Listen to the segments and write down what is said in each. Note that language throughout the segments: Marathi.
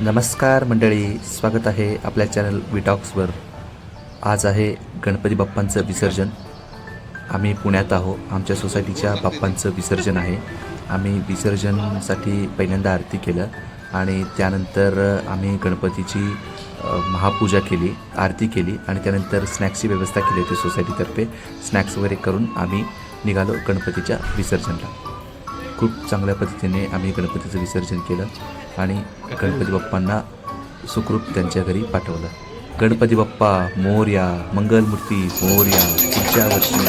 नमस्कार मंडळी स्वागत आहे आपल्या चॅनल विटॉक्सवर आज आहे गणपती बाप्पांचं विसर्जन. आम्ही पुण्यात आहो आमच्या सोसायटीच्या बाप्पांचं विसर्जन आहे. आम्ही विसर्जनसाठी पहिल्यांदा आरती केलं आणि त्यानंतर आम्ही गणपतीची महापूजा केली आरती केली आणि त्यानंतर स्नॅक्सची व्यवस्था केली होती सोसायटीतर्फे. स्नॅक्स वगैरे करून आम्ही निघालो गणपतीच्या विसर्जनला. खूप चांगल्या पद्धतीने आम्ही गणपतीचं विसर्जन केलं. आणि गणपती बाप्पांना सुखरूप त्यांच्या घरी पाठवलं. गणपती बाप्पा मोर्या मंगलमूर्ती मोर्या पुढच्या वर्षी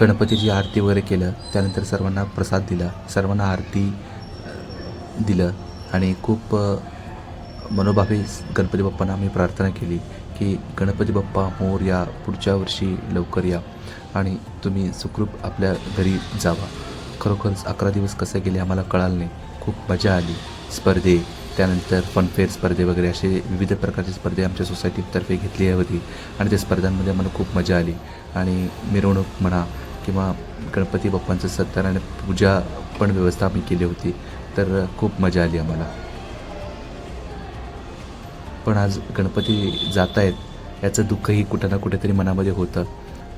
गणपतीची आरती वगैरे केलं त्यानंतर सर्वांना प्रसाद दिला. सर्वांना आरती दिलं आणि खूप मनोभावे गणपती बाप्पांना आम्ही प्रार्थना केली की गणपती बाप्पा मोर या पुढच्या वर्षी लवकर या आणि तुम्ही सुखरूप आपल्या घरी जावा. खरोखरच अकरा दिवस कसे गेले आम्हाला कळालं नाही. खूप मजा आली. स्पर्धे त्यानंतर फनफेअर स्पर्धे वगैरे असे विविध प्रकारचे स्पर्धे आमच्या सोसायटीतर्फे घेतली होती आणि त्या स्पर्धांमध्ये आम्हाला खूप मजा आली. आणि मिरवणूक म्हणा किंवा गणपती बाप्पांचं सत्कार पूजा पण व्यवस्था आम्ही केली होती तर खूप मजा आली आम्हाला. पण आज गणपती जात आहेत याचं दुःखही कुठं ना कुठेतरी मनामध्ये होतं.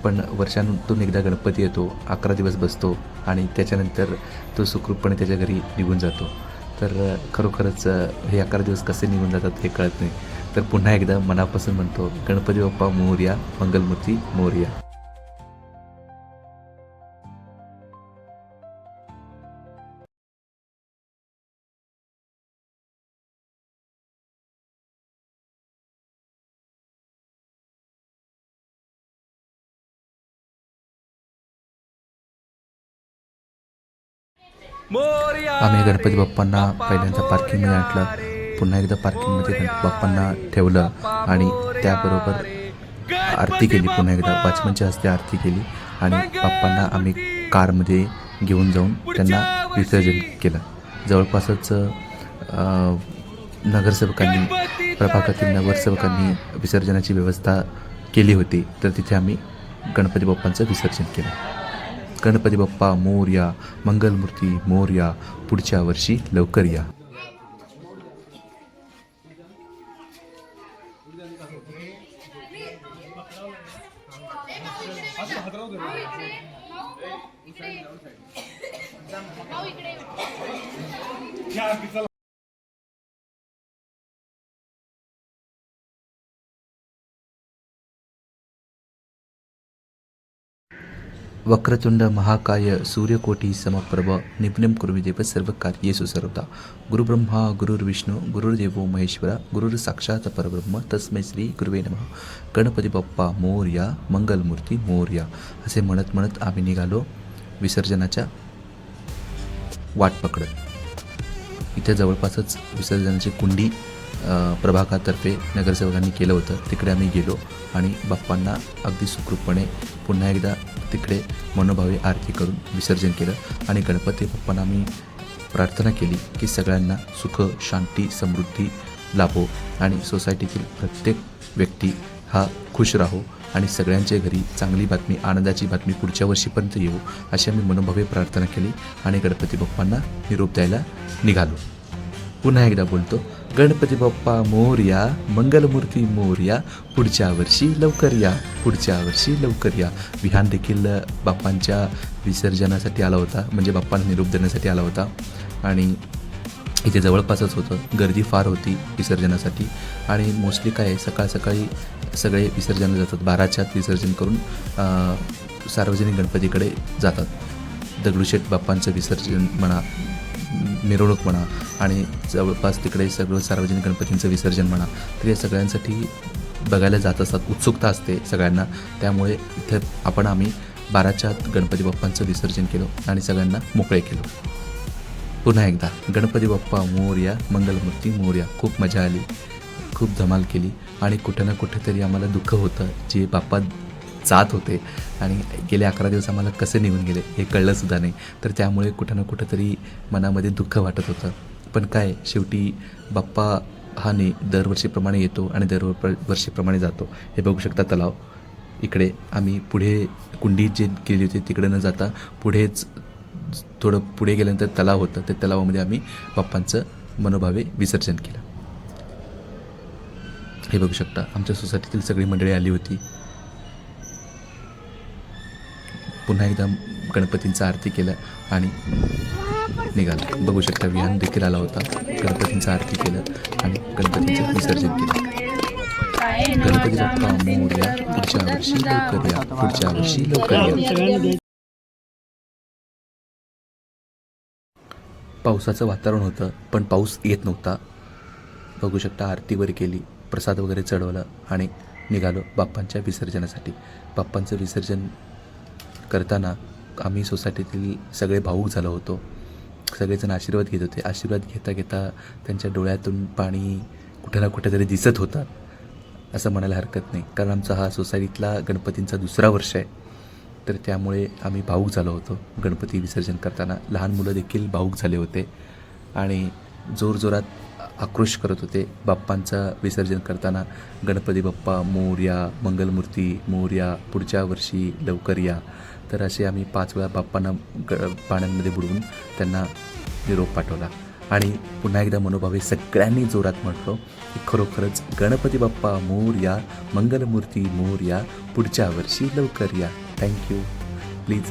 पण वर्षांतून एकदा गणपती येतो अकरा दिवस बसतो आणि त्याच्यानंतर तो सुखरूपपणे त्याच्या घरी निघून जातो. तर खरोखरच हे अकरा दिवस कसे निघून जातात हे कळत नाही. तर पुन्हा एकदा मनापासून म्हणतो गणपती बाप्पा मोर्या मंगलमूर्ती मोर्या. आम्ही गणपती बाप्पांना पहिल्यांदा पार्किंगमध्ये आणलं. पुन्हा एकदा पार्किंगमध्ये गणपती बाप्पांना ठेवलं आणि त्याबरोबर आरती केली. पुन्हा एकदा वाचमनच्या हस्ते आरती केली आणि बाप्पांना आम्ही कारमध्ये घेऊन जाऊन त्यांना विसर्जन केलं. जवळपासच नगरसेवकांनी प्रभागातील नगरसेवकांनी विसर्जनाची व्यवस्था केली होती. तर तिथे आम्ही गणपती बाप्पांचं विसर्जन केलं. गणपती बाप्पा मोर्या मंगलमूर्ती मोर्या पुढच्या वर्षी लवकर या. वक्रतुंड महाकाय सूर्यकोटी समप्रभ निपुणम कुर्विदेव सर्व कार्येषु सर्वदा गुरुब्रह्मा गुरुर्विष्णू गुरुर्देवो महेश्वरा गुरुर साक्षात परब्रह्म तस्मै श्री गुरुवे नमः। गणपती बाप्पा मोर्या मंगलमूर्ती मोर्या असे म्हणत म्हणत आम्ही निघालो विसर्जनाच्या वाट पकडत. इथे जवळपासच विसर्जनाची कुंडी प्रभागातर्फे नगरसेवकांनी केलं होतं. तिकडे आम्ही गेलो आणि बाप्पांना अगदी सुखरूपपणे पुन्हा एकदा तिकडे मनोभावे आरती करून विसर्जन केलं आणि गणपती बाप्पांना आम्ही प्रार्थना केली की सगळ्यांना सुख शांती समृद्धी लाभो आणि सोसायटीतील प्रत्येक व्यक्ती हा खुश राहो आणि सगळ्यांच्या घरी चांगली बातमी आनंदाची बातमी पुढच्या वर्षीपर्यंत येऊ अशी आम्ही मनोभावे प्रार्थना केली आणि गणपती बाप्पांना निरोप द्यायला निघालो. पुन्हा एकदा बोलतो. गणपती बाप्पा मोर्या मंगलमूर्ती मोर्या पुढच्या वर्षी लवकर या पुढच्या वर्षी लवकर या. विहान देखील बाप्पांच्या विसर्जनासाठी आला होता म्हणजे बाप्पांना निरोप देण्यासाठी आला होता. आणि इथे जवळपासच होतं. गर्दी फार होती विसर्जनासाठी. आणि मोस्टली काय आहे सकाळ सकाळी सगळे विसर्जन जातात. बाराच्या विसर्जन करून सार्वजनिक गणपतीकडे जातात. दगडूशेठ बाप्पांचं विसर्जन म्हणा मिरवणूक म्हणा आणि जवळपास तिकडे सगळं सार्वजनिक गणपतींचं विसर्जन म्हणा तर या सगळ्यांसाठी बघायला जात असतात. उत्सुकता असते सगळ्यांना. त्यामुळे इथं आपण आम्ही बाराच्या आत गणपती बाप्पांचं विसर्जन केलं आणि सगळ्यांना मोकळे केलो. पुन्हा एकदा गणपती बाप्पा मोर्या मंगलमूर्ती मोर्या खूप मजा आली खूप धमाल केली आणि कुठं ना कुठेतरी आम्हाला दुःख होतं जे बाप्पा जात होते. आणि गेले अकरा दिवस आम्हाला कसे निघून गेले हे कळलंसुद्धा नाही. तर त्यामुळे कुठं ना कुठंतरी मनामध्ये दुःख वाटत होतं. पण काय शेवटी बाप्पा हा ने दरवर्षीप्रमाणे येतो आणि दर वर्षीप्रमाणे जातो. हे बघू शकता तलाव. इकडे आम्ही पुढे कुंडीत जे गेली होती तिकडे न जाता पुढेच थोडं पुढे गेल्यानंतर तलाव होतं. त्या तलावामध्ये आम्ही बाप्पांचं मनोभावे विसर्जन केलं. हे बघू शकता आमच्या सोसायटीतील सगळी मंडळी आली होती. पुन्हा एकदा गणपतींचं आरती केलं आणि निघालं. बघू शकता विहान देखील आला होता. गणपतींचं आरती केलं आणि गणपतींचं विसर्जन केलं. गणपती बाप्पा पुढच्या वर्षी लवकर या. पुढच्या वर्षी लवकर या. पावसाचं वातावरण होतं पण पाऊस येत नव्हता. बघू शकता आरतीवर केली प्रसाद वगैरे चढवला आणि निघालो बाप्पांच्या विसर्जनासाठी. बाप्पांचं विसर्जन करताना आम्ही सोसायटीतील सगळे भाऊक झालो होतो. सगळेजण आशीर्वाद घेत होते. आशीर्वाद घेता घेता त्यांच्या डोळ्यातून पाणी कुठे ना कुठेतरी दिसत होतं. असं म्हणायला हरकत नाही. कारण आमचा हा सोसायटीतला गणपतींचा दुसरा वर्ष आहे. तर त्यामुळे आम्ही भाऊक झालो होतो. गणपती विसर्जन करताना लहान मुलं देखील भाऊक झाले होते. आणि जोरजोरात आक्रोश करत होते. बाप्पांचं विसर्जन करताना गणपती बाप्पा मोर्या मंगलमूर्ती मोर्या पुढच्या वर्षी लवकर या. तर असे आम्ही पाच वेळा बाप्पांना ग पाण्यामध्ये बुडवून त्यांना निरोप पाठवला. आणि पुन्हा एकदा मनोभावे सगळ्यांनी जोरात म्हटलो की खरोखरच गणपती बाप्पा मोर या. मंगलमूर्ती मोर या. पुढच्या वर्षी लवकर या. Thank you please